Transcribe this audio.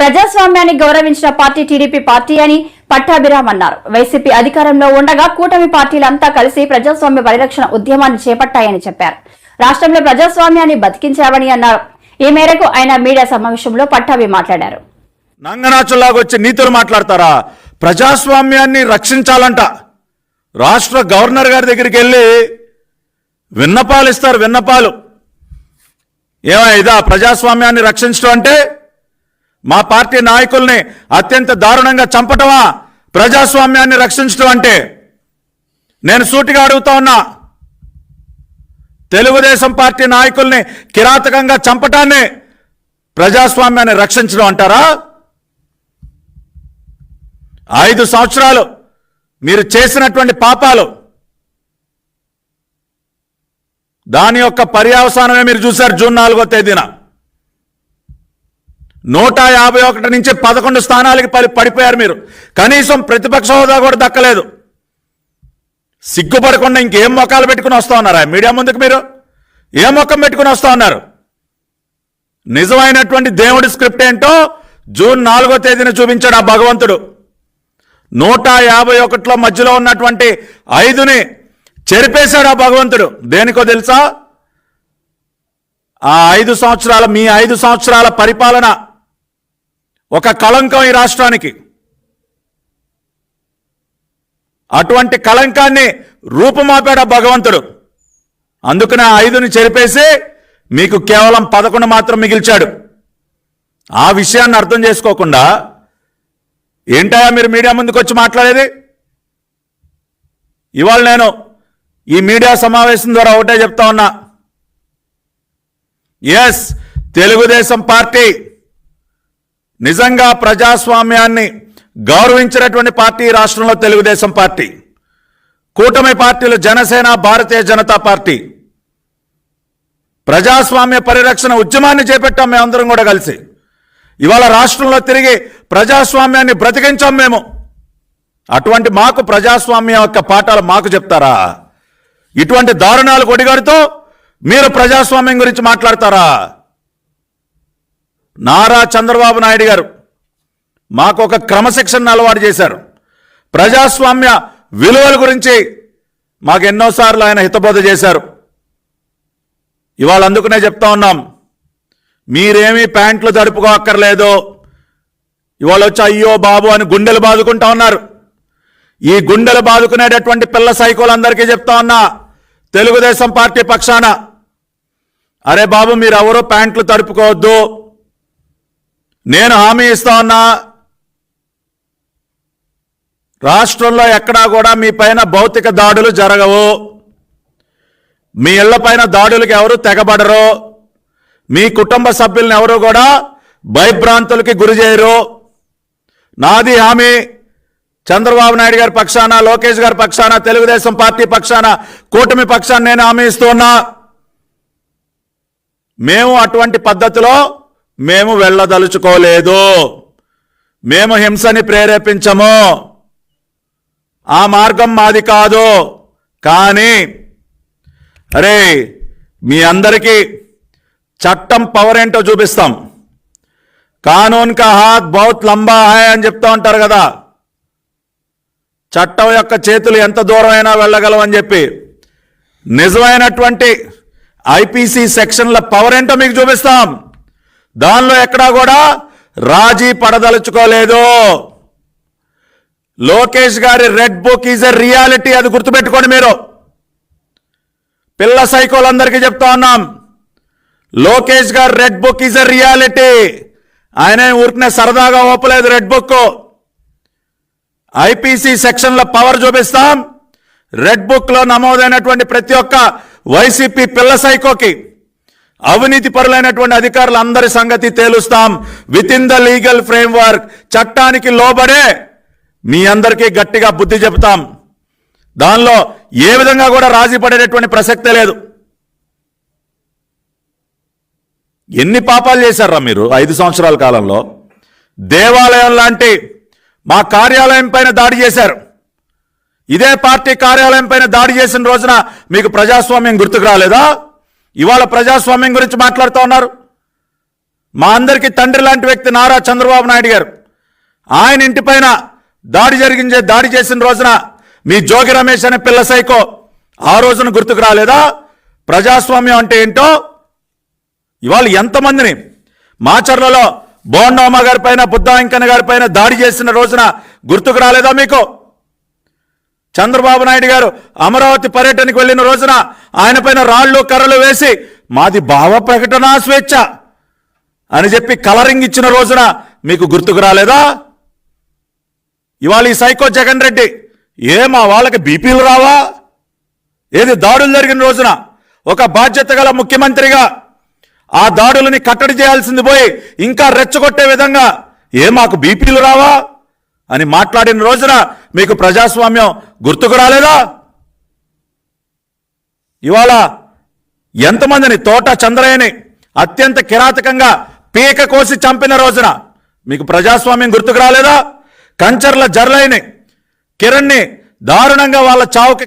ప్రజాస్వామ్యాన్ని గౌరవించిన party TDP party అని పట్టాభిరామ్ అన్నారు. వైసీపీ అధికారంలో ఉండగా కూటమి పార్టీలంతా కలిసి ప్రజాస్వామ్య పరిరక్షణ ఉద్యమాన్ని చేపట్టాయని చెప్పారు. రాష్ట్రంలో ప్రజాస్వామ్యాన్ని బతికించామని అన్నారు. ఈ మేరకు ఆయన మీడియా సమావేశంలో పట్టాభి మాట్లాడారు. నంగనాచులాగొచ్చి నీతులు మాట్లాడతారా? ప్రజాస్వామ్యాన్ని రక్షించాలంట. రాష్ట్ర గవర్నర్ గారి దగ్గరికి వెళ్ళి విన్నపాలు ఇస్తారు విన్నపాలు. ఏమా ఇదా ప్రజాస్వామ్యాన్ని రక్షించడం అంటే మా పార్టీ నాయకుల్ని అత్యంత దారుణంగా చంపటమా? ప్రజాస్వామ్యాన్ని రక్షించడం అంటే? నేను సూటిగా అడుగుతా ఉన్నా తెలుగుదేశం పార్టీ నాయకుల్ని కిరాతకంగా చంపటాన్ని ప్రజాస్వామ్యాన్ని రక్షించడం అంటారా? ఐదు సంవత్సరాలు మీరు చేసినటువంటి పాపాలు దాని యొక్క పర్యావసానమే మీరు చూశారు జూన్ నాలుగో తేదీన. నూట యాభై ఒకటి నుంచి పదకొండు స్థానాలకి పడి పడిపోయారు మీరు. కనీసం ప్రతిపక్ష హోదా కూడా దక్కలేదు. సిగ్గుపడకుండా ఇంకేం మొక్కలు పెట్టుకుని వస్తా ఉన్నారా? మీడియా ముందుకు మీరు. ఏ మొక్కం పెట్టుకుని వస్తా ఉన్నారు? నిజమైనటువంటి దేవుడి స్క్రిప్ట్ ఏంటో జూన్ నాలుగో తేదీన చూపించాడు ఆ భగవంతుడు. నూట యాభై ఒకటిలో మధ్యలో ఉన్నటువంటి ఐదుని చెరిపేశాడు ఆ భగవంతుడు. దేనికో తెలుసా? ఆ ఐదు సంవత్సరాల మీ ఐదు సంవత్సరాల పరిపాలన ఒక కళంకం ఈ రాష్ట్రానికి. అటువంటి కళంకాన్ని రూపుమాపాడు భగవంతుడు. అందుకనే నా ఐదుని చెరిపేసి మీకు కేవలం పదకొండు మాత్రం మిగిల్చాడు. ఆ విషయాన్ని అర్థం చేసుకోకుండా ఏంటయా మీరు మీడియా ముందుకు వచ్చి మాట్లాడేది? ఇవాళ నేను ఈ మీడియా సమావేశం ద్వారా ఒకటే చెప్తా ఉన్నా. ఎస్ తెలుగుదేశం పార్టీ నిజంగా ప్రజాస్వామ్యాన్ని గౌరవించినటువంటి పార్టీ రాష్ట్రంలో తెలుగుదేశం పార్టీ కూటమి పార్టీలు జనసేన భారతీయ జనతా పార్టీ. ప్రజాస్వామ్య పరిరక్షణ ఉద్యమాన్ని చేపట్టాం మేమందరం కూడా కలిసి. ఇవాళ రాష్ట్రంలో తిరిగి ప్రజాస్వామ్యాన్ని బ్రతికించాం మేము. అటువంటి మాకు ప్రజాస్వామ్యం యొక్క పాఠాలు మాకు చెప్తారా? ఇటువంటి దారుణాలు కొడిగడుతూ మీరు ప్రజాస్వామ్యం గురించి మాట్లాడతారా? నారా చంద్రబాబు నాయుడు గారు మాకు ఒక క్రమశిక్షణ అలవాటు చేశారు. ప్రజాస్వామ్య విలువల గురించి మాకు ఎన్నోసార్లు ఆయన హితబోధ చేశారు. ఇవాళ అందుకనే చెప్తా ఉన్నాం. మీరేమీ ప్యాంట్లు తడుపుకోక్కర్లేదు ఇవాళ వచ్చి అయ్యో బాబు అని గుండెలు బాదుకుంటా ఉన్నారు. ఈ గుండెలు బాదుకునేటటువంటి పిల్ల సైకోలందరికీ చెప్తా ఉన్నా. తెలుగుదేశం పార్టీ పక్షాన. అరే బాబు మీరు ప్యాంట్లు తడుపుకోవద్దు. నేను హామీ ఇస్తా ఉన్నా రాష్ట్రంలో ఎక్కడా కూడా మీ పైన భౌతిక దాడులు జరగవు. మీ ఇళ్ళ పైన దాడులకు ఎవరు తెగబడరు. మీ కుటుంబ సభ్యులను ఎవరు కూడా భయభ్రాంతులకి గురి చేయరు. నాది హామీ. చంద్రబాబు నాయుడు గారి పక్షాన లోకేష్ గారి పక్షాన తెలుగుదేశం పార్టీ పక్షాన కూటమి పక్షాన నేను హామీ ఇస్తున్నా మేము అటువంటి పద్ధతిలో మేము వెళ్ళదలుచుకోలేదు. మేము హింసని ప్రేరేపించము. ఆ మార్గం మాది కాదు. కానీ అరే మీ అందరికీ చట్టం పవర్ ఏంటో చూపిస్తాం. కానూన్ కా హాత్ బహుత్ లంబా హాయ్ అని చెప్తా ఉంటారు కదా. చట్టం యొక్క చేతులు ఎంత దూరమైనా వెళ్ళగలవని చెప్పి. నిజమైనటువంటి ఐపీసీ సెక్షన్ల పవర్ ఏంటో మీకు చూపిస్తాం. దానిలో ఎక్కడా కూడా రాజీ పడదలుచుకోలేదు. లోకేష్ గారి red book is a reality అది గుర్తుపెట్టుకోండి మీరు. పిల్ల సైకోలందరికీ చెప్తా ఉన్నాం. Lokesh garu red book is a reality. ఆయన ఊరికనే సరదాగా ఓపలేదు రెడ్ బుక్. ఐపీసీ సెక్షన్ల పవర్ చూపిస్తాం. రెడ్ బుక్లో నమోదైనటువంటి ప్రతి ఒక్క వైసీపీ పిల్ల సైకోకి. అవినీతి పరులైనటువంటి అధికారులందరి సంగతి తేలుస్తాం. With in the legal framework చట్టానికి లోబడే మీ అందరికీ గట్టిగా బుద్ధి చెబుతాం. దానిలో ఏ విధంగా కూడా రాజీ పడేటటువంటి ప్రసక్తే లేదు. ఎన్ని పాపాలు చేశారా మీరు ఐదు సంవత్సరాల కాలంలో? దేవాలయం లాంటి మా కార్యాలయం పైన దాడి చేశారు. ఇదే పార్టీ కార్యాలయం పైన దాడి చేసిన రోజున మీకు ప్రజాస్వామ్యం గుర్తుకు రాలేదా? ఇవాళ ప్రజాస్వామ్యం గురించి మాట్లాడుతూ ఉన్నారు. మా అందరికీ తండ్రి లాంటి వ్యక్తి నారా చంద్రబాబు నాయుడు గారు. ఆయన ఇంటిపైన దాడి జరిగించే దాడి చేసిన రోజున మీ జోగి రమేష్ అనే పిల్ల సైకో ఆ రోజున గుర్తుకు రాలేదా? ప్రజాస్వామ్యం అంటే ఏంటో? ఇవాళ ఎంతమందిని మాచర్లలో బోండమ్మ గారి పైన బుద్ధాంకన్న గారి పైన దాడి చేసిన రోజున గుర్తుకు రాలేదా మీకు? చంద్రబాబు నాయుడు గారు అమరావతి పర్యటనకు వెళ్ళిన రోజున ఆయన పైన రాళ్ళు కర్రలు వేసి మాది భావ ప్రకటన స్వేచ్ఛ అని చెప్పి కలరింగ్ ఇచ్చిన రోజున మీకు గుర్తుకు రాలేదా? ఇవాళ ఈ సైకో జగన్ రెడ్డి ఏ మా వాళ్ళకి బీపీలు రావా? ఏది దాడులు జరిగిన రోజున ఒక బాధ్యత గల ముఖ్యమంత్రిగా ఆ దాడులని కట్టడి చేయాల్సింది పోయి ఇంకా రెచ్చగొట్టే విధంగా ఏ మాకు బీపీలు రావా? అని మాట్లాడిన రోజున మీకు ప్రజాస్వామ్యం గుర్తుకు రాలేదా? ఇవాళ ఎంతమందిని తోట చంద్రయ్యని అత్యంత కిరాతకంగా పీక కోసి చంపిన రోజున మీకు ప్రజాస్వామ్యం గుర్తుకు రాలేదా? కంచర్ల జర్లైని కిరణ్ని దారుణంగా వాళ్ళ చావుకి